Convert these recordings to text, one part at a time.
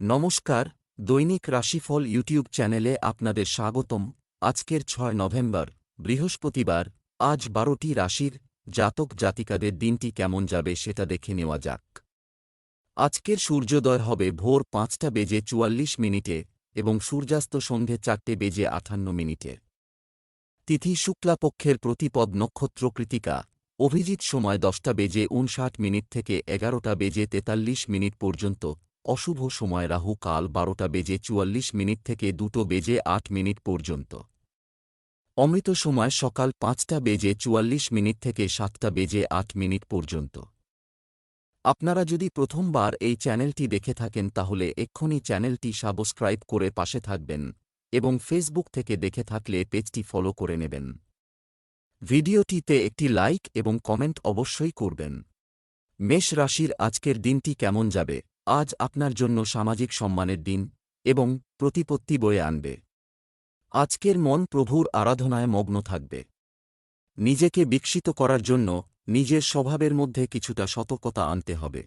নমস্কার, দৈনিক রাশিফল ইউটিউব চ্যানেলে আপনাদের স্বাগতম। আজকের ছয় নভেম্বর, বৃহস্পতিবার, আজ বারোটি রাশির জাতক জাতিকাদের দিনটি কেমন যাবে সেটা দেখে নেওয়া যাক। আজকের সূর্যোদয় হবে ভোর পাঁচটা বেজে চুয়াল্লিশ মিনিটে এবং সূর্যাস্ত সন্ধে চারটে বেজে আঠান্ন মিনিটে। তিথি শুক্লাপক্ষের প্রতিপদ নক্ষত্র কৃতিকা, অভিজিৎ সময় দশটা বেজে উনষাট মিনিট থেকে এগারোটা বেজে তেতাল্লিশ মিনিট পর্যন্ত অশুভ সময় রাহু কাল বারোটা বেজে চুয়াল্লিশ মিনিট থেকে দুটো বেজে আট মিনিট পর্যন্ত। অমৃত সময় সকাল পাঁচটা বেজে চুয়াল্লিশ মিনিট থেকে সাতটা বেজে আট মিনিট পর্যন্ত। আপনারা যদি প্রথমবার এই চ্যানেলটি দেখে থাকেন তাহলে এক্ষুনি চ্যানেলটি সাবস্ক্রাইব করে পাশে থাকবেন এবং ফেসবুক থেকে দেখে থাকলে পেজটি ফলো করে নেবেন। ভিডিওটিতে একটি লাইক এবং কমেন্ট অবশ্যই করবেন। মেষ রাশির আজকের দিনটি কেমন যাবে? আজ আপনার জন্য সামাজিক সম্মানের দিন এবং প্রতিপত্তি বয়ে আনবে। আজকের মন প্রভুর আরাধনায় মগ্ন থাকবে। নিজেকে বিকশিত করার জন্য নিজের স্বভাবের মধ্যে কিছুটা সতর্কতা আনতে হবে।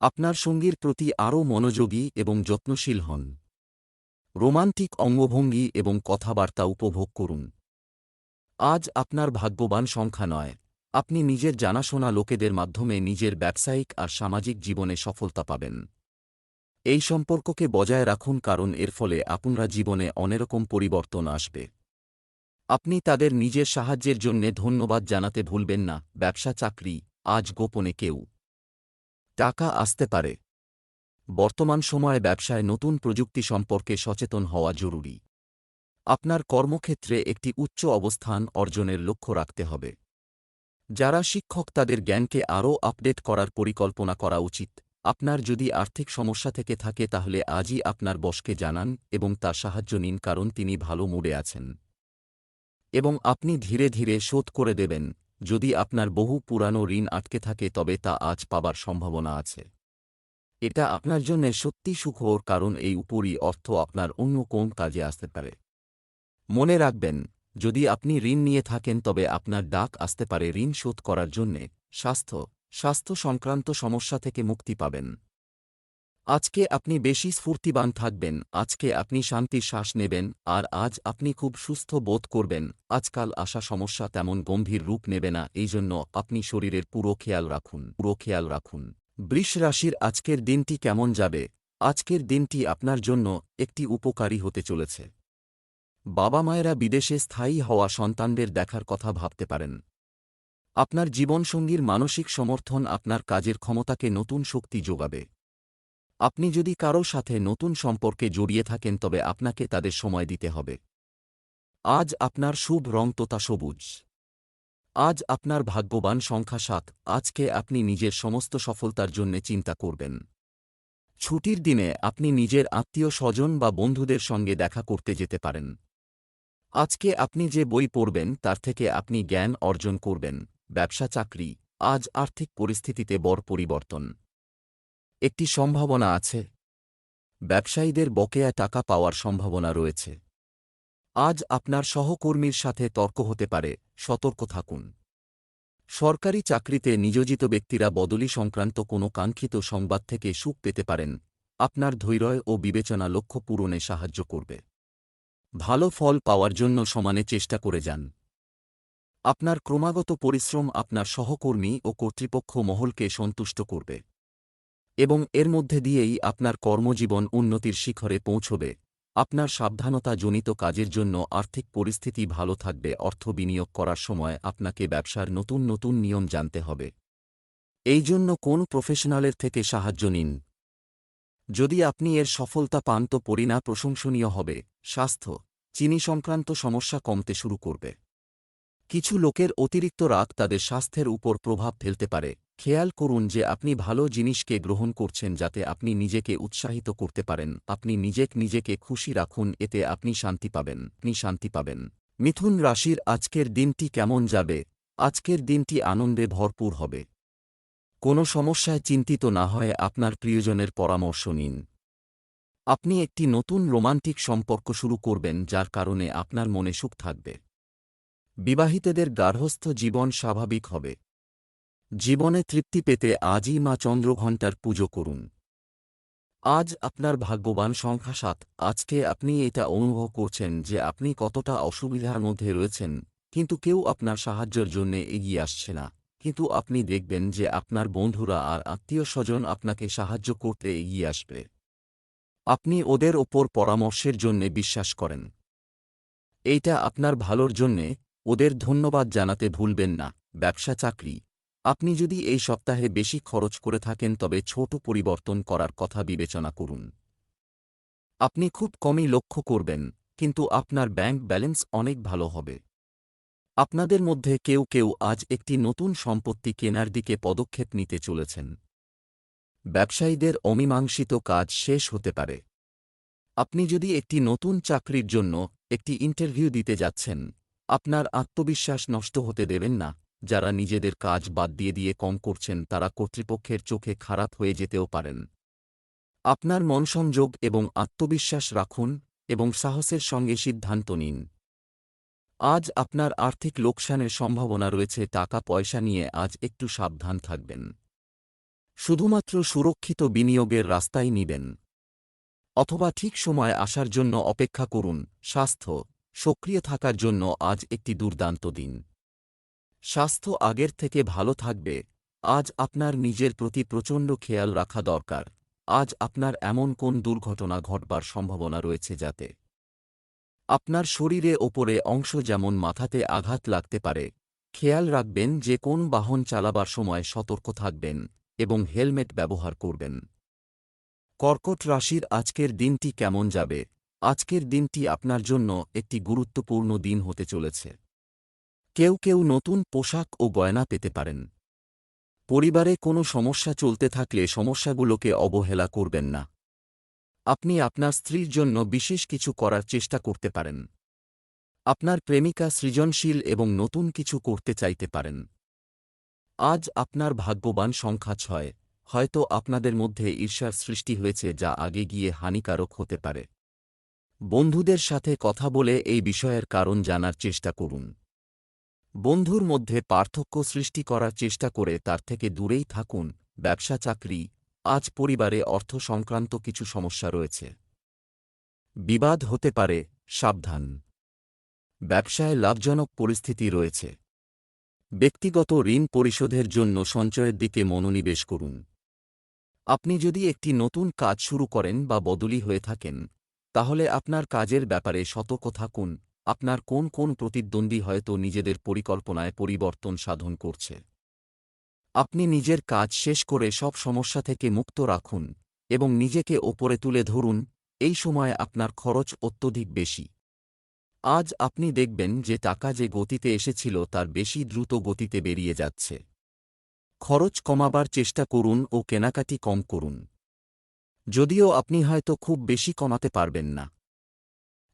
আপনার সঙ্গীর প্রতি আরও মনোযোগী এবং যত্নশীল হন। রোমান্টিক অঙ্গভঙ্গি এবং কথাবার্তা উপভোগ করুন। আজ আপনার ভাগ্যবান সংখ্যা নয়। আপনি নিজের জানাশোনা লোকেদের মাধ্যমে নিজের ব্যবসায়িক আর সামাজিক জীবনে সফলতা পাবেন। এই সম্পর্ককে বজায় রাখুন কারণ এর ফলে আপনারা জীবনে অনেরকম পরিবর্তন আসবে। আপনি তাদের নিজের সাহায্যের জন্যে ধন্যবাদ জানাতে ভুলবেন না, ব্যবসা চাকরি, আজ গোপনে কেউ। টাকা আসতে পারে। বর্তমান সময়ে ব্যবসায় নতুন প্রযুক্তি সম্পর্কে সচেতন হওয়া জরুরি। আপনার কর্মক্ষেত্রে একটি উচ্চ অবস্থান অর্জনের লক্ষ্য রাখতে হবে। যারা শিক্ষক তাদের জ্ঞানকে আরও আপডেট করার পরিকল্পনা করা উচিত। আপনার যদি আর্থিক সমস্যা থেকে থাকে তাহলে আজই আপনার বসকে জানান এবং তার সাহায্য নিন কারণ তিনি ভালো মুডে আছেন। এবং আপনি ধীরে ধীরে শোধ করে দেবেন, যদি আপনার বহু পুরানো ঋণ আটকে থাকে তবে তা আজ পাবার সম্ভাবনা আছে। এটা আপনার জন্য সত্যি সুখর কারণ এই উপরই অর্থ আপনার অন্য কোন কাজে আসতে পারে। মনে রাখবেন যদি আপনি ঋণ নিয়ে থাকেন, তবে আপনার ডাক আসতে পারে ঋণ শোধ করার জন্যে। স্বাস্থ্য। স্বাস্থ্য সংক্রান্ত সমস্যা থেকে মুক্তি পাবেন। আজকে আপনি বেশি স্ফূর্তিবান থাকবেন। আজকে আপনি শান্তির শ্বাস নেবেন আর আজ আপনি খুব সুস্থ বোধ করবেন। আজকাল আসা সমস্যা তেমন গম্ভীর রূপ নেবে না এই জন্য আপনি শরীরের পুরো খেয়াল রাখুন। পুরো খেয়াল রাখুন। বৃষ রাশির আজকের দিনটি কেমন যাবে? আজকের দিনটি আপনার জন্য একটি উপকারী হতে চলেছে। বাবা মায়েরা বিদেশে স্থায়ী হওয়া সন্তানদের দেখার কথা ভাবতে পারেন। আপনার জীবনসঙ্গীর মানসিক সমর্থন আপনার কাজের ক্ষমতাকে নতুন শক্তি যোগাবে। আপনি যদি কারও সাথে নতুন সম্পর্কে জড়িয়ে থাকেন, তবে আপনাকে তাদের সময় দিতে হবে। আজ আপনার শুভ রং তোতা সবুজ। আজ আপনার ভাগ্যবান সংখ্যা সাত। আজকে আপনি নিজের সমস্ত সফলতার জন্য চিন্তা করবেন। ছুটির দিনে আপনি নিজের আত্মীয় স্বজন বা বন্ধুদের সঙ্গে দেখা করতে যেতে পারেন। আজকে আপনি যে বই পড়বেন, তার থেকে আপনি জ্ঞান অর্জন করবেন। ব্যবসা, চাকরি, আজ আর্থিক পরিস্থিতিতে বড় পরিবর্তন। একটি সম্ভাবনা আছে। ব্যবসায়ীদের বকেয়া টাকা পাওয়ার সম্ভাবনা রয়েছে। আজ আপনার সহকর্মীর সাথে তর্ক হতে পারে, সতর্ক থাকুন। সরকারি চাকরিতে নিয়োজিত ব্যক্তিরা বদলি সংক্রান্ত কোনো কাঙ্ক্ষিত সংবাদ থেকে সুখ পেতে পারেন। আপনার ধৈর্য ও বিবেচনা লক্ষ্য পূরণে সাহায্য করবে। ভালো ফল পাওয়ার জন্য সমানে চেষ্টা করে যান। আপনার ক্রমাগত পরিশ্রম আপনার সহকর্মী ও কর্তৃপক্ষ মহলকে সন্তুষ্ট করবে এবং এর মধ্যে দিয়েই আপনার কর্মজীবন উন্নতির শিখরে পৌঁছবে। আপনার সাবধানতাজনিত কাজের জন্য আর্থিক পরিস্থিতি ভালো থাকবে, অর্থ বিনিয়োগ করার সময় আপনাকে ব্যবসার নতুন নতুন নিয়ম জানতে হবে। এই জন্য কোন প্রফেশনালের থেকে সাহায্য নিন। যদি আপনি এর সফলতা পান তো পরিণা প্রশংসনীয় হবে, স্বাস্থ্য, চিনি সংক্রান্ত সমস্যা কমতে শুরু করবে। কিছু লোকের অতিরিক্ত রাগ তাদের স্বাস্থ্যের উপর প্রভাব ফেলতে পারে। খেয়াল করুন যে আপনি ভালো জিনিসকে গ্রহণ করছেন যাতে আপনি নিজেকে উৎসাহিত করতে পারেন। আপনি নিজেক নিজেকে খুশি রাখুন, এতে আপনি শান্তি পাবেন। আপনি শান্তি পাবেন। মিথুন রাশির আজকের দিনটি কেমন যাবে? আজকের দিনটি আনন্দে ভরপুর হবে। কোনো সমস্যায় চিন্তিত না হয়ে আপনার প্রিয়জনের পরামর্শ নিন। আপনি একটি নতুন রোমান্টিক সম্পর্ক শুরু করবেন যার কারণে আপনার মনে সুখ থাকবে। বিবাহিতদের গার্হস্থ জীবন স্বাভাবিক হবে। জীবনে তৃপ্তি পেতে আজই মা চন্দ্রঘণ্টার পুজো করুন। আজ আপনার ভাগ্যবান সংখ্যা সাত। আজকে আপনি এটা অনুভব করছেন যে আপনি কতটা অসুবিধার মধ্যে রয়েছেন, কিন্তু কেউ আপনার সাহায্যের জন্য এগিয়ে আসছে না। কিন্তু আপনি দেখবেন যে আপনার বন্ধুরা আর আত্মীয় স্বজন আপনাকে সাহায্য করতে এগিয়ে আসবে। আপনি ওদের ওপর পরামর্শের জন্য বিশ্বাস করেন। এইটা আপনার ভালোর জন্যে, ওদের ধন্যবাদ জানাতে ভুলবেন না, ব্যবসা চাকরি। আপনি যদি এই সপ্তাহে বেশি খরচ করে থাকেন তবে ছোট পরিবর্তন করার কথা বিবেচনা করুন। আপনি খুব কমই লক্ষ্য করবেন, কিন্তু আপনার ব্যাংক ব্যালেন্স অনেক ভালো হবে। আপনাদের মধ্যে কেউ কেউ আজ একটি নতুন সম্পত্তি কেনার দিকে পদক্ষেপ নিতে চলেছেন। ব্যবসায়ীদের অমীমাংসিত কাজ শেষ হতে পারে। আপনি যদি একটি নতুন চাকরির জন্য একটি ইন্টারভিউ দিতে যাচ্ছেন, আপনার আত্মবিশ্বাস নষ্ট হতে দেবেন না। যারা নিজেদের কাজ বাদ দিয়ে দিয়ে কম করছেন, তারা কর্তৃপক্ষের চোখে খারাপ হয়ে যেতেও পারেন। আপনার মনসংযোগ এবং আত্মবিশ্বাস রাখুন এবং সাহসের সঙ্গে সিদ্ধান্ত নিন। আজ আপনার আর্থিক লোকসানের সম্ভাবনা রয়েছে, টাকা পয়সা নিয়ে আজ একটু সাবধান থাকবেন। শুধুমাত্র সুরক্ষিত বিনিয়োগের রাস্তাই নিবেন। অথবা ঠিক সময় আসার জন্য অপেক্ষা করুন, স্বাস্থ্য, সক্রিয় থাকার জন্য আজ একটি দুর্দান্ত দিন। স্বাস্থ্য আগের থেকে ভালো থাকবে, আজ আপনার নিজের প্রতি প্রচণ্ড খেয়াল রাখা দরকার, আজ আপনার এমন কোন দুর্ঘটনা ঘটবার সম্ভাবনা রয়েছে যাতে আপনার শরীরে ওপরে অংশ যেমন মাথাতে আঘাত লাগতে পারে, খেয়াল রাখবেন যে কোন বাহন চালাবার সময় সতর্ক থাকবেন এবং হেলমেট ব্যবহার করবেন। কর্কট রাশির আজকের দিনটি কেমন যাবে? আজকের দিনটি আপনার জন্য একটি গুরুত্বপূর্ণ দিন হতে চলেছে। কেউ কেউ নতুন পোশাক ও গয়না পেতে পারেন। পরিবারে কোনো সমস্যা চলতে থাকলে সমস্যাগুলোকে অবহেলা করবেন না। আপনি আপনার স্ত্রীর জন্য বিশেষ কিছু করার চেষ্টা করতে পারেন। আপনার প্রেমিকা সৃজনশীল এবং নতুন কিছু করতে চাইতে পারেন। আজ আপনার ভাগ্যবান সংখ্যা ছয়, হয়তো আপনাদের মধ্যে ঈর্ষার সৃষ্টি হয়েছে যা আগে গিয়ে হানিকারক হতে পারে। বন্ধুদের সাথে কথা বলে এই বিষয়ের কারণ জানার চেষ্টা করুন। বন্ধুর মধ্যে পার্থক্য সৃষ্টি করার চেষ্টা করে তার থেকে দূরেই থাকুন ব্যবসা চাকরি আজ পরিবারে অর্থ সংক্রান্ত কিছু সমস্যা রয়েছে। বিবাদ হতে পারে, সাবধান। ব্যবসায় লাভজনক পরিস্থিতি রয়েছে। ব্যক্তিগত ঋণ পরিশোধের জন্য সঞ্চয়ের দিকে মনোনিবেশ করুন। আপনি যদি একটি নতুন কাজ শুরু করেন বা বদলি হয়ে থাকেন, তাহলে আপনার কাজের ব্যাপারে সতর্ক থাকুন। আপনার কোন কোন প্রতিদ্বন্দ্বী হয়তো নিজেদের পরিকল্পনায় পরিবর্তন সাধন করছে। আপনি নিজের কাজ শেষ করে সব সমস্যা থেকে মুক্ত রাখুন এবং নিজেকে ওপরে তুলে ধরুন, এই সময় আপনার খরচ অত্যধিক বেশি। আজ আপনি দেখবেন যে টাকা যে গতিতে এসেছিল তার বেশি দ্রুত গতিতে বেরিয়ে যাচ্ছে। খরচ কমাবার চেষ্টা করুন ও কেনাকাটি কম করুন। যদিও আপনি হয়তো খুব বেশি কমাতে পারবেন না।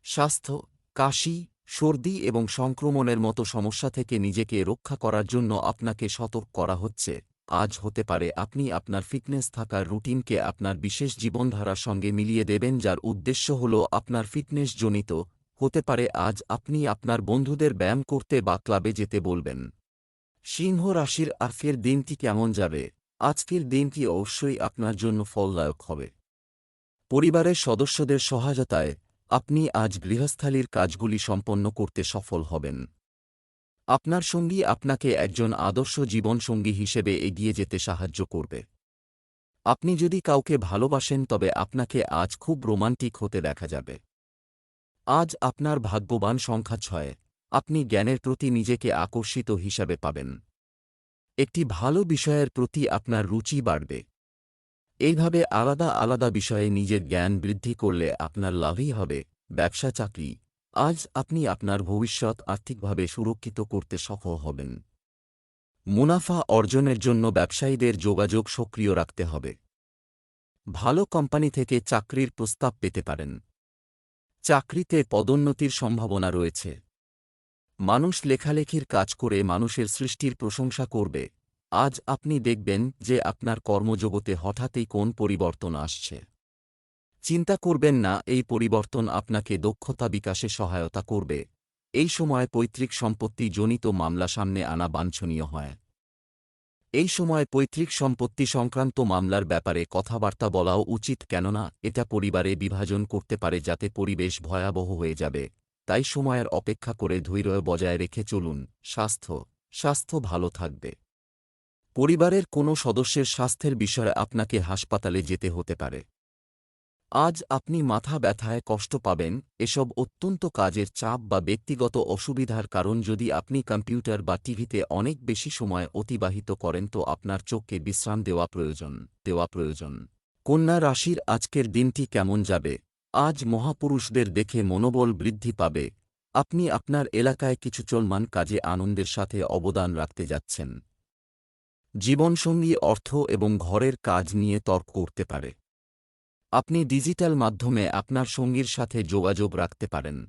স্বাস্থ্য, কাশি সর্দি এবং সংক্রমণের মতো সমস্যা থেকে নিজেকে রক্ষা করার জন্য আপনাকে সতর্ক করা হচ্ছে। আজ হতে পারে আপনি আপনার ফিটনেস থাকার রুটিনকে আপনার বিশেষ জীবনধারার সঙ্গে মিলিয়ে দেবেন যার উদ্দেশ্য হল আপনার ফিটনেস জনিত। হতে পারে আজ আপনি আপনার বন্ধুদের ব্যায়াম করতে বা ক্লাবে যেতে বলবেন। সিংহ রাশির আজকের দিনটি কেমন যাবে? আজকের দিনটি অবশ্যই আপনার জন্য ফলদায়ক হবে। পরিবারের সদস্যদের সহায়তায় আপনি আজ গৃহস্থালির কাজগুলি সম্পন্ন করতে সফল হবেন। আপনার সঙ্গী আপনাকে একজন আদর্শ জীবনসঙ্গী হিসেবে এগিয়ে যেতে সাহায্য করবে। আপনি যদি কাউকে ভালোবাসেন, তবে আপনাকে আজ খুব রোমান্টিক হতে দেখা যাবে। আজ আপনার ভাগ্যবান সংখ্যা ছয়। আপনি জ্ঞানের প্রতি নিজেকে আকর্ষিত হিসাবে পাবেন। একটি ভালো বিষয়ের প্রতি আপনার রুচি বাড়বে। এইভাবে আলাদা আলাদা বিষয়ে নিজের জ্ঞান বৃদ্ধি করলে আপনার লাভই হবে, ব্যবসা, চাকরি। আজ আপনি আপনার ভবিষ্যৎ আর্থিকভাবে সুরক্ষিত করতে সফল হবেন। মুনাফা অর্জনের জন্য ব্যবসায়ীদের যোগাযোগ সক্রিয় রাখতে হবে। ভালো কোম্পানি থেকে চাকরির প্রস্তাব পেতে পারেন। চাকরিতে পদোন্নতির সম্ভাবনা রয়েছে। মানুষ লেখালেখির কাজ করে মানুষের সৃষ্টির প্রশংসা করবে। আজ আপনি দেখবেন যে আপনার কর্মজগতে হঠাৎই কোন পরিবর্তন আসছে। চিন্তা করবেন না, এই পরিবর্তন আপনাকে দক্ষতা বিকাশে সহায়তা করবে। এই সময় পৈতৃক সম্পত্তি জনিত মামলা সামনে আনা বাঞ্ছনীয় হয়। এই সময় পৈতৃক সম্পত্তি সংক্রান্ত মামলার ব্যাপারে কথাবার্তা বলাও উচিত, কেননা এটা পরিবারে বিভাজন করতে পারে যাতে পরিবেশ ভয়াবহ হয়ে যাবে। তাই সময়ের অপেক্ষা করে ধৈর্য বজায় রেখে চলুন। স্বাস্থ্য। স্বাস্থ্য ভালো থাকবে। পরিবারের কোনো সদস্যের স্বাস্থ্যের বিষয়ে আপনাকে হাসপাতালে যেতে হতে পারে। আজ আপনি মাথা ব্যথায় কষ্ট পাবেন, এসব অত্যন্ত কাজের চাপ বা ব্যক্তিগত অসুবিধার কারণ যদি আপনি কম্পিউটার বা টিভিতে অনেক বেশি সময় অতিবাহিত করেন তো আপনার চোখকে বিশ্রাম দেওয়া প্রয়োজন দেওয়া প্রয়োজন। কন্যা রাশির আজকের দিনটি কেমন যাবে? আজ মহাপুরুষদের দেখে মনোবল বৃদ্ধি পাবে। আপনি আপনার এলাকায় কিছু চলমান কাজে আনন্দের সাথে অবদান রাখতে যাচ্ছেন। জীবনসঙ্গী, অর্থ এবং ঘরের কাজ নিয়ে তর্ক করতে পারে। আপনি ডিজিটাল মাধ্যমে আপনার সঙ্গীর সাথে যোগাযোগ রাখতে পারেন।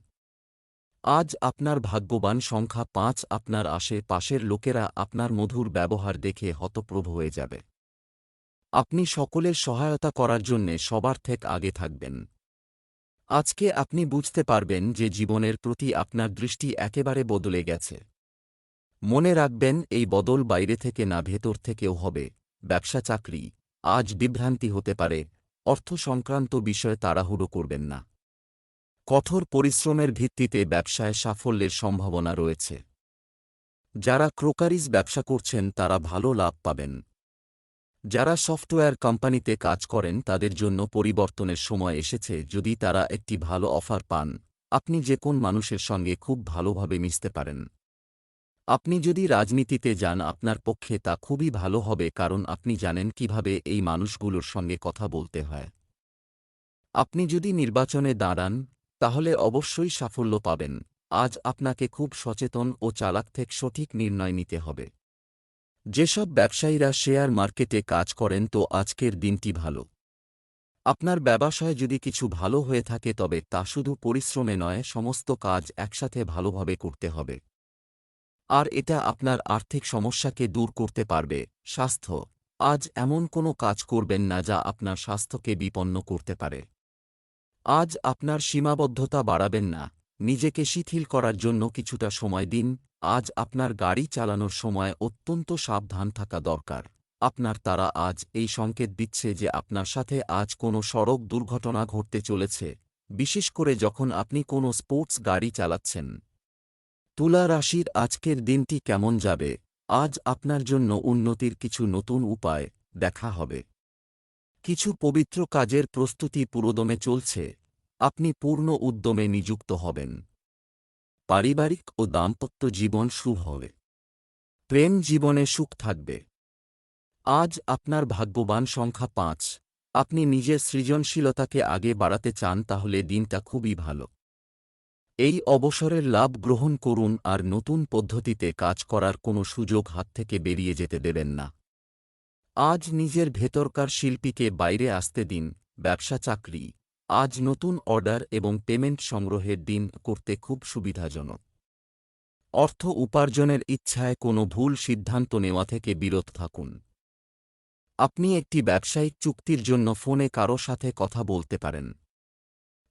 আজ আপনার ভাগ্যবান সংখ্যা পাঁচ আপনার আশে পাশের লোকেরা আপনার মধুর ব্যবহার দেখে হতপ্রভ হয়ে যাবে। আপনি সকলের সহায়তা করার জন্যে সবার থেকে আগে থাকবেন। আজকে আপনি বুঝতে পারবেন যে জীবনের প্রতি আপনার দৃষ্টি একেবারে বদলে গেছে। মনে রাখবেন, এই বদল বাইরে থেকে না, ভেতর থেকেও হবে। ব্যবসা চাকরি, আজ বিভ্রান্তি হতে পারে। অর্থ সংক্রান্ত বিষয়ে তাড়াহুড়ো করবেন না। কঠোর পরিশ্রমের ভিত্তিতে ব্যবসায় সাফল্যের সম্ভাবনা রয়েছে। যারা ক্রোকারিজ ব্যবসা করছেন, তারা ভালো লাভ পাবেন। যারা সফটওয়্যার কোম্পানিতে কাজ করেন, তাদের জন্য পরিবর্তনের সময় এসেছে। যদি তারা একটি ভালো অফার পান, আপনি যে কোন মানুষের সঙ্গে খুব ভালোভাবে মিশতে পারেন। আপনি যদি রাজনীতিতে যান, আপনার পক্ষে তা খুবই ভালো হবে কারণ আপনি জানেন কীভাবে এই মানুষগুলোর সঙ্গে কথা বলতে হয়। আপনি যদি নির্বাচনে দাঁড়ান, তাহলে অবশ্যই সাফল্য পাবেন। আজ আপনাকে খুব সচেতন ও চালাক থেকে সঠিক নির্ণয় নিতে হবে। যেসব ব্যবসায়ীরা শেয়ার মার্কেটে কাজ করেন, তো আজকের দিনটি ভালো। আপনার ব্যবসায় যদি কিছু ভালো হয়ে থাকে, তবে তা শুধু পরিশ্রমে নয়, সমস্ত কাজ একসাথে ভালোভাবে করতে হবে। আর এটা আপনার আর্থিক সমস্যাকে দূর করতে পারবে। স্বাস্থ্য, আজ এমন কোনো কাজ করবেন না যা আপনার স্বাস্থ্যকে বিপন্ন করতে পারে। আজ আপনার সীমাবদ্ধতা বাড়াবেন না। নিজেকে শিথিল করার জন্য কিছুটা সময় দিন। আজ আপনার গাড়ি চালানোর সময় অত্যন্ত সাবধান থাকা দরকার। আপনার তারা আজ এই সংকেত দিচ্ছে যে আপনার সাথে আজ কোনো সড়ক দুর্ঘটনা ঘটতে চলেছে। বিশেষ করে যখন আপনি কোনো স্পোর্টস গাড়ি চালাচ্ছেন। তুলা রাশির আজকের দিনটি কেমন যাবে? আজ আপনার জন্য উন্নতির কিছু নতুন উপায় দেখা হবে। কিছু পবিত্র কাজের প্রস্তুতি পুরোদমে চলছে। আপনি পূর্ণ উদ্যমে নিযুক্ত হবেন। পারিবারিক ও দাম্পত্য জীবন শুভ হবে। প্রেম জীবনে সুখ থাকবে। আজ আপনার ভাগ্যবান সংখ্যা পাঁচ। আপনি নিজের সৃজনশীলতাকে আগে বাড়াতে চান তাহলে দিনটা খুবই ভালো। এই অবসরের লাভ গ্রহণ করুন আর নতুন পদ্ধতিতে কাজ করার কোনো সুযোগ হাত থেকে বেরিয়ে যেতে দেবেন না। আজ নিজের ভেতরকার শিল্পীকে বাইরে আসতে দিন, ব্যবসা চাকরি। আজ নতুন অর্ডার এবং পেমেন্ট সংগ্রহের দিন করতে খুব সুবিধাজনক। অর্থ উপার্জনের ইচ্ছায় কোনো ভুল সিদ্ধান্ত নেওয়া থেকে বিরত থাকুন। আপনি একটি ব্যবসায়িক চুক্তির জন্য ফোনে কারও সাথে কথা বলতে পারেন।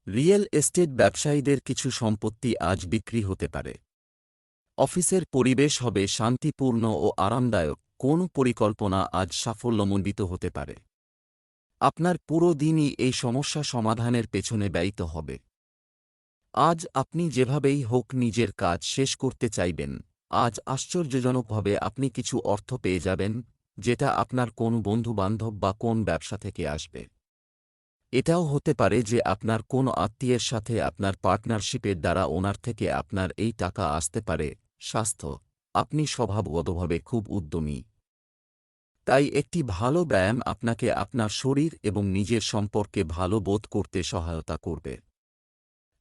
রিয়েল এস্টেট ব্যবসায়ীদের কিছু সম্পত্তি আজ বিক্রি হতে পারে। অফিসের পরিবেশ হবে শান্তিপূর্ণ ও আরামদায়ক, কোন পরিকল্পনা আজ সাফল্যমণ্ডিত হতে পারে। আপনার পুরো দিনই এই সমস্যা সমাধানের পেছনে ব্যয়িত হবে। আজ আপনি যেভাবেই হোক নিজের কাজ শেষ করতে চাইবেন, আজ আশ্চর্যজনকভাবে আপনি কিছু অর্থ পেয়ে যাবেন, যেটা আপনার কোন বন্ধুবান্ধব বা কোন ব্যবসা থেকে আসবে। এটাও হতে পারে যে আপনার কোন আত্মীয়ের সাথে আপনার পার্টনারশিপের দ্বারা ওনার থেকে আপনার এই টাকা আসতে পারে। স্বাস্থ্য। আপনি স্বভাবগতভাবে খুব উদ্যমী। তাই একটি ভালো ব্যায়াম আপনাকে আপনার শরীর এবং নিজের সম্পর্কে ভালো বোধ করতে সহায়তা করবে।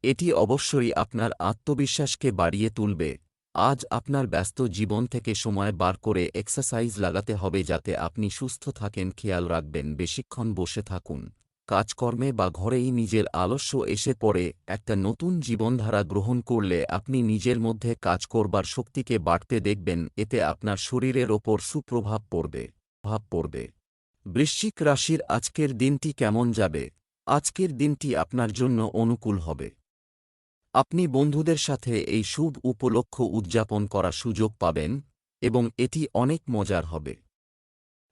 এটি অবশ্যই আপনার আত্মবিশ্বাসকে বাড়িয়ে তুলবে। আজ আপনার ব্যস্ত জীবন থেকে সময় বার করে এক্সারসাইজ লাগাতে হবে যাতে আপনি সুস্থ থাকেন, খেয়াল রাখবেন, বেশিক্ষণ বসে থাকুন। কাজকর্মে বা ঘরেই নিজের আলস্য এসে পড়ে, একটা নতুন জীবনধারা গ্রহণ করলে আপনি নিজের মধ্যে কাজ করবার শক্তিকে বাড়তে দেখবেন, এতে আপনার শরীরের ওপর সুপ্রভাব পড়বে ভাব পড়বে। বৃশ্চিক রাশির আজকের দিনটি কেমন যাবে? আজকের দিনটি আপনার জন্য অনুকূল হবে। আপনি বন্ধুদের সাথে এই শুভ উপলক্ষ উদযাপন করার সুযোগ পাবেন এবং এটি অনেক মজার হবে।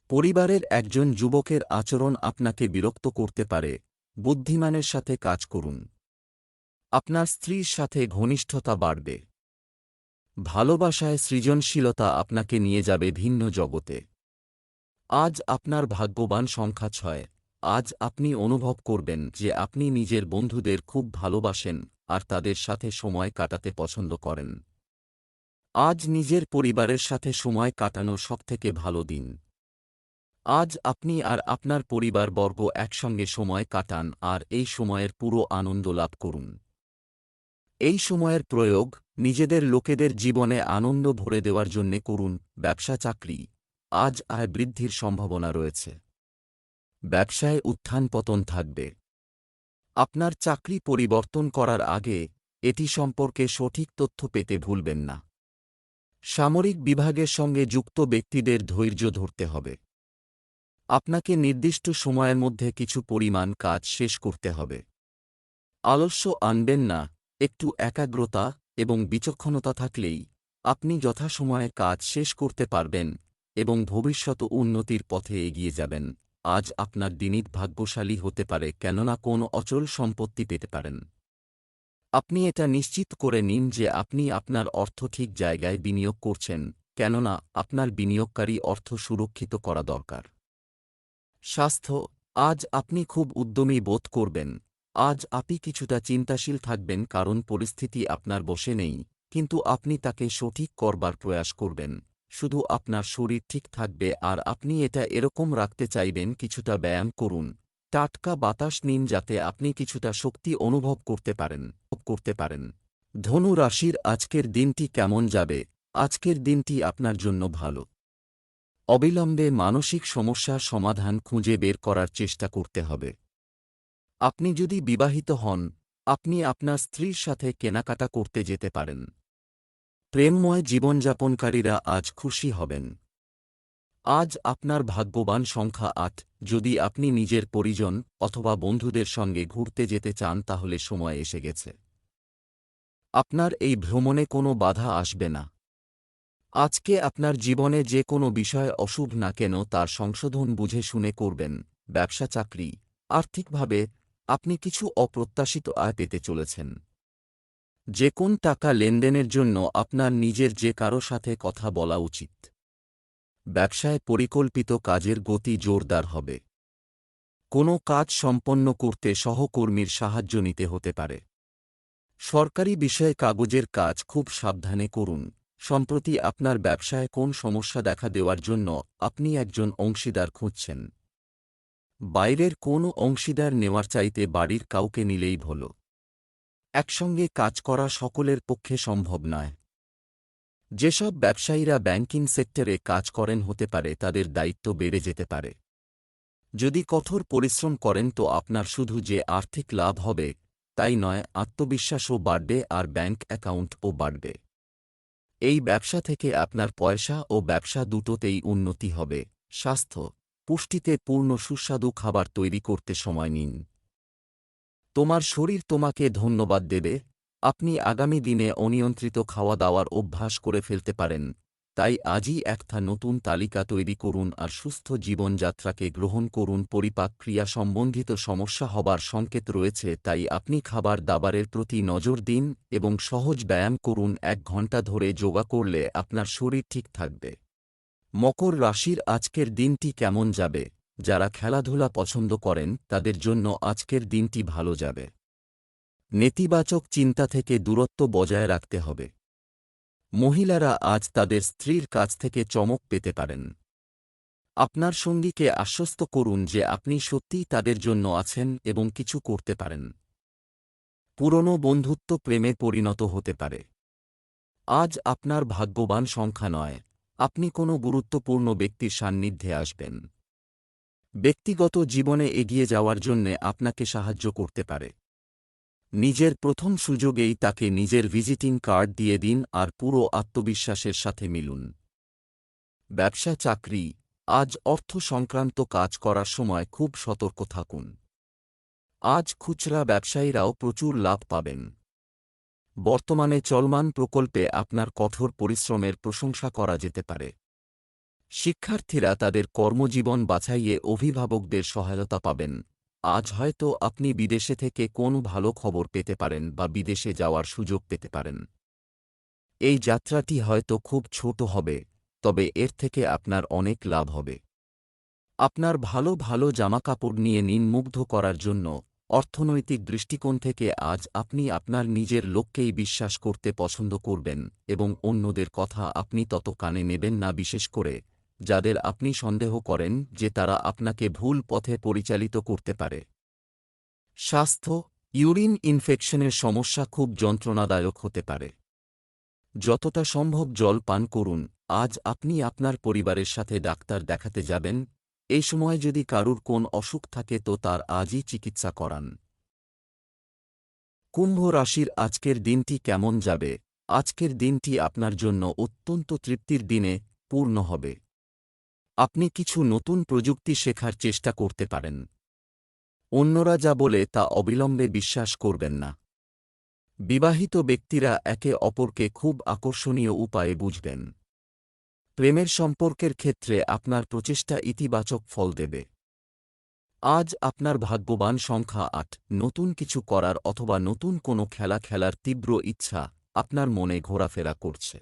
পরিবারের একজন যুবকের আচরণ আপনাকে বিরক্ত করতে পারে, বুদ্ধিমানের সাথে কাজ করুন। আপনার স্ত্রীর সাথে ঘনিষ্ঠতা বাড়বে। ভালোবাসায় সৃজনশীলতা আপনাকে নিয়ে যাবে ভিন্ন জগতে। আজ আপনার ভাগ্যবান সংখ্যা ছয়। আজ আপনি অনুভব করবেন যে আপনি নিজের বন্ধুদের খুব ভালোবাসেন আর তাদের সাথে সময় কাটাতে পছন্দ করেন। আজ নিজের পরিবারের সাথে সময় কাটানো সবথেকে ভালো দিন। আজ আপনি আর আপনার পরিবারবর্গ একসঙ্গে সময় কাটান আর এই সময়ের পুরো আনন্দ লাভ করুন। এই সময়ের প্রয়োগ নিজেদের লোকেদের জীবনে আনন্দ ভরে দেওয়ার জন্যে করুন ব্যবসা চাকরি। আজ আয় বৃদ্ধির সম্ভাবনা রয়েছে। ব্যবসায় উত্থান পতন থাকবে। আপনার চাকরি পরিবর্তন করার আগে এটি সম্পর্কে সঠিক তথ্য পেতে ভুলবেন না। সামরিক বিভাগের সঙ্গে যুক্ত ব্যক্তিদের ধৈর্য ধরতে হবে। আপনাকে নির্দিষ্ট সময়ের মধ্যে কিছু পরিমাণ কাজ শেষ করতে হবে। আলস্য আনবেন না, একটু একাগ্রতা এবং বিচক্ষণতা থাকলেই আপনি যথাসময়ে কাজ শেষ করতে পারবেন এবং ভবিষ্যৎ উন্নতির পথে এগিয়ে যাবেন। আজ আপনার দিনিত ভাগ্যশালী হতে পারে কেননা কোনো অচল সম্পত্তি পেতে পারেন। আপনি এটা নিশ্চিত করে নিন যে আপনি আপনার অর্থ ঠিক জায়গায় বিনিয়োগ করছেন, কেননা আপনার বিনিয়োগকারী অর্থ সুরক্ষিত করা দরকার। স্বাস্থ্য, আজ আপনি খুব উদ্যমী বোধ করবেন। আজ আপনি কিছুটা চিন্তাশীল থাকবেন কারণ পরিস্থিতি আপনার বসে নেই, কিন্তু আপনি তাকে সঠিক করবার প্রয়াস করবেন। শুধু আপনার শরীর ঠিক থাকবে আর আপনি এটা এরকম রাখতে চাইবেন কিছুটা ব্যায়াম করুন। টাটকা বাতাস নিন যাতে আপনি কিছুটা শক্তি অনুভব করতে পারেন করতে পারেন। ধনু রাশির আজকের দিনটি কেমন যাবে? আজকের দিনটি আপনার জন্য ভালো। অবিলম্বে মানসিক সমস্যার সমাধান খুঁজে বের করার চেষ্টা করতে হবে। আপনি যদি বিবাহিত হন, আপনি আপনার স্ত্রীর সাথে কেনাকাটা করতে যেতে পারেন। প্রেমময় জীবনযাপনকারীরা আজ খুশি হবেন। আজ আপনার ভাগ্যবান সংখ্যা আট, যদি আপনি নিজের পরিজন অথবা বন্ধুদের সঙ্গে ঘুরতে যেতে চান তাহলে সময় এসে গেছে। আপনার এই ভ্রমণে কোনো বাধা আসবে না। আজকে আপনার জীবনে যে কোনো বিষয় অশুভ না কেন তার সংশোধন বুঝে শুনে করবেন, ব্যবসা, চাকরি, আর্থিকভাবে আপনি কিছু অপ্রত্যাশিত আয় পেতে চলেছেন। যে কোন টাকা লেনদেনের জন্য আপনার নিজের যে কারও সাথে কথা বলা উচিত। ব্যবসায় পরিকল্পিত কাজের গতি জোরদার হবে। কোনো কাজ সম্পন্ন করতে সহকর্মীর সাহায্য নিতে হতে পারে। সরকারি বিষয়ে কাগজের কাজ খুব সাবধানে করুন। সম্প্রতি আপনার ব্যবসায় কোন সমস্যা দেখা দেওয়ার জন্য আপনি একজন অংশীদার খুঁজছেন? বাইরের কোনো অংশীদার নেওয়ার চাইতে বাড়ির কাউকে নিলেই ভালো। একসঙ্গে কাজ করা সকলের পক্ষে সম্ভব নয়। যেসব ব্যবসায়ীরা ব্যাংকিং সেক্টরে কাজ করেন হতে পারে, তাদের দায়িত্ব বেড়ে যেতে পারে। যদি কঠোর পরিশ্রম করেন তো আপনার শুধু যে আর্থিক লাভ হবে, তাই নয়, আত্মবিশ্বাসও বাড়বে আর ব্যাংক অ্যাকাউন্টও বাড়বে। এই ব্যবসা থেকে আপনার পয়সা ও ব্যবসা দুটোতেই উন্নতি হবে। স্বাস্থ্য, পুষ্টিতে পূর্ণ সুস্বাদু খাবার তৈরি করতে সময় নিন। তোমার শরীর তোমাকে ধন্যবাদ দেবে। আপনি আগামী দিনে অনিয়ন্ত্রিত খাওয়া দাওয়ার অভ্যাস করে ফেলতে পারেন। তাই আজই একটা নতুন তালিকা তৈরি করুন আর সুস্থ জীবনযাত্রাকে গ্রহণ করুন। পরিপাক ক্রিয়া সম্বন্ধিত সমস্যা হবার সংকেত রয়েছে, তাই আপনি খাবার দাবারের প্রতি নজর দিন এবং সহজ ব্যায়াম করুন। এক ঘণ্টা ধরে যোগা করলে আপনার শরীর ঠিক থাকবে। মকর রাশির আজকের দিনটি কেমন যাবে? যারা খেলাধুলা পছন্দ করেন, তাদের জন্য আজকের দিনটি ভালো যাবে। নেতিবাচক চিন্তা থেকে দূরত্ব বজায় রাখতে হবে। মহিলারা আজ তাদের স্ত্রীর কাছ থেকে চমক পেতে পারেন। আপনার সঙ্গীকে আশ্বস্ত করুন যে আপনি সত্যিই তাদের জন্য আছেন এবং কিছু করতে পারেন। পুরনো বন্ধুত্ব প্রেমে পরিণত হতে পারে। আজ আপনার ভাগ্যবান সংখ্যা নয়, আপনি কোনো গুরুত্বপূর্ণ ব্যক্তির সান্নিধ্যে আসবেন। ব্যক্তিগত জীবনে এগিয়ে যাওয়ার জন্যে আপনাকে সাহায্য করতে পারে। নিজের প্রথম সুযোগেই তাকে নিজের ভিজিটিং কার্ড দিয়ে দিন আর পুরো আত্মবিশ্বাসের সাথে মিলুন। ব্যবসা চাকরি, আজ অর্থ সংক্রান্ত কাজ করার সময় খুব সতর্ক থাকুন। আজ খুচরা ব্যবসায়ীরাও প্রচুর লাভ পাবেন। বর্তমানে চলমান প্রকল্পে আপনার কঠোর পরিশ্রমের প্রশংসা করা যেতে পারে। শিক্ষার্থীরা তাদের কর্মজীবন বাছাইয়ে অভিভাবকদের সহায়তা পাবেন। আজ হয়তো আপনি বিদেশে থেকে কোন ভালো খবর পেতে পারেন বা বিদেশে যাওয়ার সুযোগ পেতে পারেন। এই যাত্রাটি হয়তো খুব ছোট হবে, তবে এর থেকে আপনার অনেক লাভ হবে। আপনার ভালো ভালো জামাকাপড় নিয়ে নিন মুগ্ধ করার জন্য অর্থনৈতিক দৃষ্টিকোণ থেকে আজ আপনি আপনার নিজের লোককেই বিশ্বাস করতে পছন্দ করবেন এবং অন্যদের কথা আপনি তত কানে নেবেন না, বিশেষ করে যাদের আপনি সন্দেহ করেন যে তারা আপনাকে ভুল পথে পরিচালিত করতে পারে। স্বাস্থ্য, ইউরিন ইনফেকশনের সমস্যা খুব যন্ত্রণাদায়ক হতে পারে। যতটা সম্ভব জল পান করুন, আজ আপনি আপনার পরিবারের সাথে ডাক্তার দেখাতে যাবেন এই সময় যদি কারুর কোন অসুখ থাকে তো তার আজই চিকিৎসা করান। কুম্ভ রাশির আজকের দিনটি কেমন যাবে? আজকের দিনটি আপনার জন্য অত্যন্ত তৃপ্তির দিনে পূর্ণ হবে। আপনি কিছু নতুন প্রযুক্তি শেখার চেষ্টা করতে পারেন। অন্যরা যা বলে তা অবিলম্বে বিশ্বাস করবেন না। বিবাহিত ব্যক্তিরা একে অপরকে খুব আকর্ষণীয় উপায়ে বুঝবেন। প্রেমের সম্পর্কের ক্ষেত্রে আপনার প্রচেষ্টা ইতিবাচক ফল দেবে। আজ আপনার ভাগ্যবান সংখ্যা আট, নতুন কিছু করার অথবা নতুন কোনো খেলা খেলার তীব্র ইচ্ছা আপনার মনে ঘোরাফেরা করছে।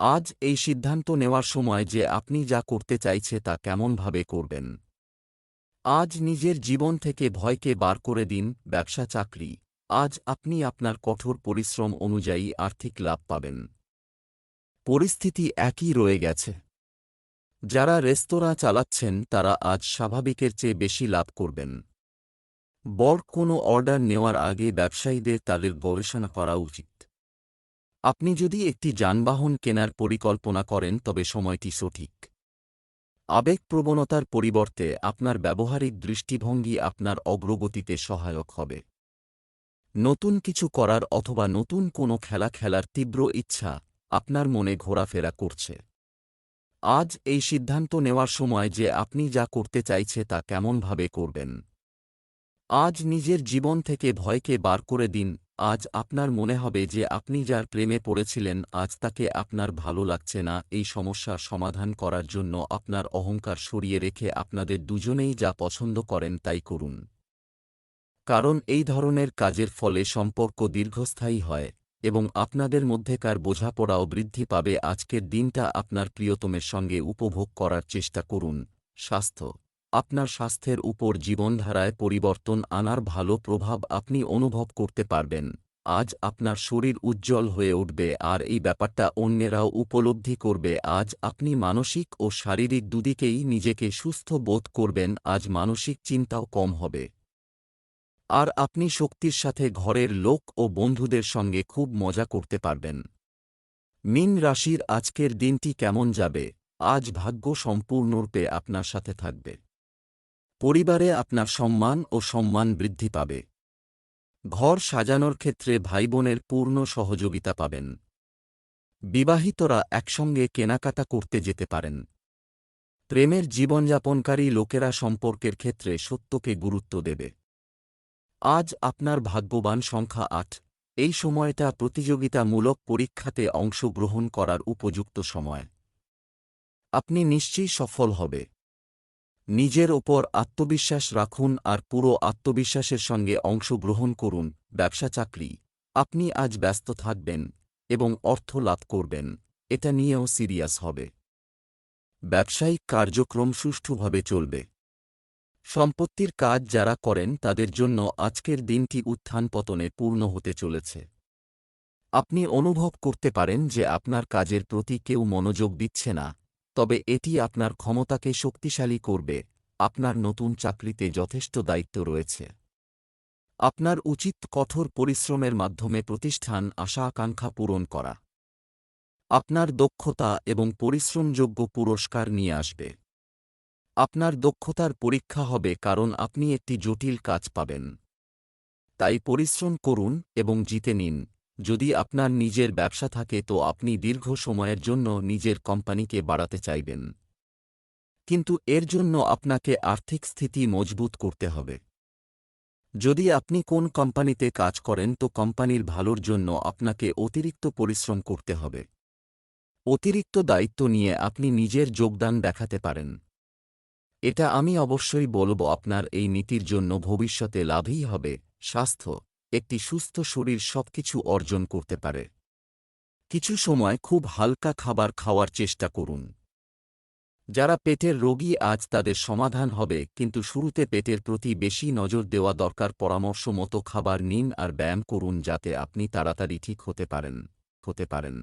আজ এই সিদ্ধান্ত নেওয়ার সময় যে আপনি যা করতে চাইছে তা কেমনভাবে করবেন। আজ নিজের জীবন থেকে ভয়কে বার করে দিন, ব্যবসা চাকরি। আজ আপনি আপনার কঠোর পরিশ্রম অনুযায়ী আর্থিক লাভ পাবেন। পরিস্থিতি একই রয়ে গেছে। যারা রেস্তোরাঁ চালাচ্ছেন, তারা আজ স্বাভাবিকের চেয়ে বেশি লাভ করবেন। বড় কোনো অর্ডার নেওয়ার আগে ব্যবসায়ীদের তাদের গবেষণা করা উচিত। আপনি যদি একটি যানবাহন কেনার পরিকল্পনা করেন, তবে সময়টি সঠিক। আবেগ প্রবণতার পরিবর্তে আপনার ব্যবহারিক দৃষ্টিভঙ্গি আপনার অগ্রগতিতে সহায়ক হবে। নতুন কিছু করার অথবা নতুন কোনো খেলা খেলার তীব্র ইচ্ছা আপনার মনে ঘোরাফেরা করছে। আজ এই সিদ্ধান্ত নেওয়ার সময় যে আপনি যা করতে চাইছে তা কেমনভাবে করবেন। আজ নিজের জীবন থেকে ভয়কে বার করে দিন আজ আপনার মনে হবে যে আপনি যার প্রেমে পড়েছিলেন, আজ তাকে আপনার ভালো লাগছে না। এই সমস্যার সমাধান করার জন্য আপনার অহংকার সরিয়ে রেখে আপনাদের দুজনেই যা পছন্দ করেন তাই করুন। কারণ এই ধরনের কাজের ফলে সম্পর্ক দীর্ঘস্থায়ী হয় এবং আপনাদের মধ্যেকার বোঝাপড়াও বৃদ্ধি পাবে। আজকের দিনটা আপনার প্রিয়তমের সঙ্গে উপভোগ করার চেষ্টা করুন। স্বাস্থ্য। আপনার স্বাস্থ্যের উপর জীবনধারায় পরিবর্তন আনার ভালো প্রভাব আপনি অনুভব করতে পারবেন। আজ আপনার শরীর উজ্জ্বল হয়ে উঠবে আর এই ব্যাপারটা অন্যেরাও উপলব্ধি করবে। আজ আপনি মানসিক ও শারীরিক দুদিকেই নিজেকে সুস্থ বোধ করবেন, আজ মানসিক চিন্তাও কম হবে। আর আপনি শক্তির সাথে ঘরের লোক ও বন্ধুদের সঙ্গে খুব মজা করতে পারবেন। মিন রাশির আজকের দিনটি কেমন যাবে? আজ ভাগ্য সম্পূর্ণরূপে আপনার সাথে থাকবে। পরিবারে আপনার সম্মান ও সম্মান বৃদ্ধি পাবে। ঘর সাজানোর ক্ষেত্রে ভাইবোনের পূর্ণ সহযোগিতা পাবেন। বিবাহিতরা একসঙ্গে কেনাকাটা করতে যেতে পারেন। প্রেমের জীবনযাপনকারী লোকেরা সম্পর্কের ক্ষেত্রে সত্যকে গুরুত্ব দেবে। আজ আপনার ভাগ্যবান সংখ্যা আট। এই সময়টা প্রতিযোগিতামূলক পরীক্ষাতে অংশগ্রহণ করার উপযুক্ত সময়। আপনি নিশ্চয়ই সফল হবে। নিজের ওপর আত্মবিশ্বাস রাখুন আর পুরো আত্মবিশ্বাসের সঙ্গে অংশগ্রহণ করুন, ব্যবসা চাকরি। আপনি আজ ব্যস্ত থাকবেন এবং অর্থ লাভ করবেন। এটা নিয়েও সিরিয়াস হবে। ব্যবসায়িক কার্যক্রম সুষ্ঠুভাবে চলবে। সম্পত্তির কাজ যারা করেন তাদের জন্য আজকের দিনটি উত্থান পতনে পূর্ণ হতে চলেছে। আপনি অনুভব করতে পারেন যে আপনার কাজের প্রতি কেউ মনোযোগ দিচ্ছে না। তবে এটি আপনার ক্ষমতাকে শক্তিশালী করবে। আপনার নতুন চাকরিতে যথেষ্ট দায়িত্ব রয়েছে। আপনার উচিত কঠোর পরিশ্রমের মাধ্যমে প্রতিষ্ঠান আশা আকাঙ্ক্ষা পূরণ করা। আপনার দক্ষতা এবং পরিশ্রমযোগ্য পুরস্কার নিয়ে আসবে। আপনার দক্ষতার পরীক্ষা হবে কারণ আপনি একটি জটিল কাজ পাবেন। তাই পরিশ্রম করুন এবং জিতে নিন। যদি আপনার নিজের ব্যবসা থাকে তো আপনি দীর্ঘ সময়ের জন্য নিজের কোম্পানিকে বাড়াতে চাইবেন। কিন্তু এর জন্য আপনাকে আর্থিক স্থিতি মজবুত করতে হবে। যদি আপনি কোন কোম্পানিতে কাজ করেন তো কোম্পানির ভালোর জন্য আপনাকে অতিরিক্ত পরিশ্রম করতে হবে। অতিরিক্ত দায়িত্ব নিয়ে আপনি নিজের যোগদান দেখাতে পারেন। এটা আমি অবশ্যই বলব আপনার এই নীতির জন্য ভবিষ্যতে লাভই হবে, স্বাস্থ্য। একটি সুস্থ শরীর সবকিছু অর্জন করতে পারে। কিছু সময় খুব হালকা খাবার খাওয়ার চেষ্টা করুন। যারা পেটের রোগী আজ তাদের সমাধান হবে, কিন্তু শুরুতে পেটের প্রতি বেশি নজর দেওয়া দরকার। পরামর্শ মতো খাবার নিন আর ব্যায়াম করুন যাতে আপনি তাড়াতাড়ি ঠিক হতে পারেন হতে পারেন।